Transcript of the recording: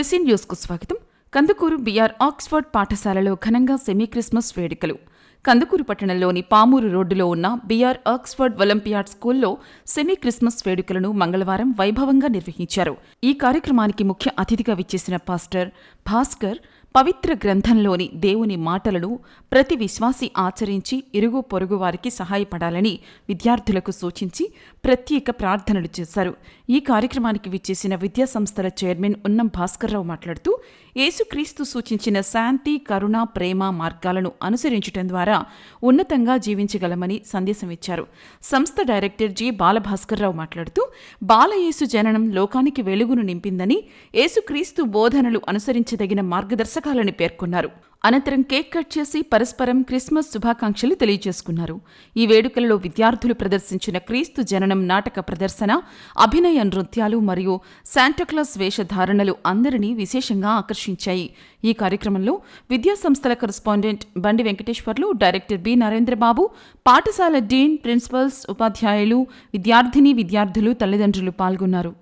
తులసి న్యూస్కు స్వాగతం. Kandukur BR Oxford పాఠశాలలో ఘనంగా సెమీ క్రిస్మస్ వేడుకలు. కందుకూరు పట్టణంలోని పామూరు రోడ్డులో ఉన్న బీఆర్ ఆక్స్ఫర్డ్ ఒలింపియాడ్ స్కూల్లో సెమీ క్రిస్మస్ వేడుకలను మంగళవారం వైభవంగా నిర్వహించారు. ఈ కార్యక్రమానికి ముఖ్య అతిథిగా విచ్చేసిన పాస్టర్ భాస్కర్ పవిత్ర గ్రంథంలోని దేవుని మాటలను ప్రతి విశ్వాసి ఆచరించి ఇరుగు పొరుగు వారికి సహాయపడాలని విద్యార్థులకు సూచించి ప్రత్యేక ప్రార్థనలు చేశారు. ఈ కార్యక్రమానికి విచ్చేసిన విద్యా సంస్థల చైర్మన్ ఉన్నం భాస్కర్రావు మాట్లాడుతూ యేసుక్రీస్తు సూచించిన శాంతి కరుణ ప్రేమ మార్గాలను అనుసరించటం ద్వారా ఉన్నతంగా జీవించగలమని సందేశం ఇచ్చారు. సంస్థ డైరెక్టర్ జి. బాలభాస్కర్రావు మాట్లాడుతూ బాలయేసు జననం లోకానికి వెలుగును నింపిందని యేసుక్రీస్తు బోధనలు అనుసరించదగిన మార్గదర్శకాలని పేర్కొన్నారు. అనంతరం కేక్ కట్ చేసి పరస్పరం క్రిస్మస్ శుభాకాంక్షలు తెలియజేసుకున్నారు. ఈ వేడుకలలో విద్యార్థులు ప్రదర్శించిన క్రీస్తు జననం నాటక ప్రదర్శన అభినయ నృత్యాలు మరియు శాంటాక్లాస్ వేషధారణలు అందరినీ విశేషంగా ఆకర్షించాయి. ఈ కార్యక్రమంలో విద్యా సంస్థల కరెస్పాండెంట్ బండి వెంకటేశ్వర్లు డైరెక్టర్ బి నరేంద్రబాబు పాఠశాల డీన్ ప్రిన్సిపల్స్ ఉపాధ్యాయులు విద్యార్థిని విద్యార్థులు తల్లిదండ్రులు పాల్గొన్నారు.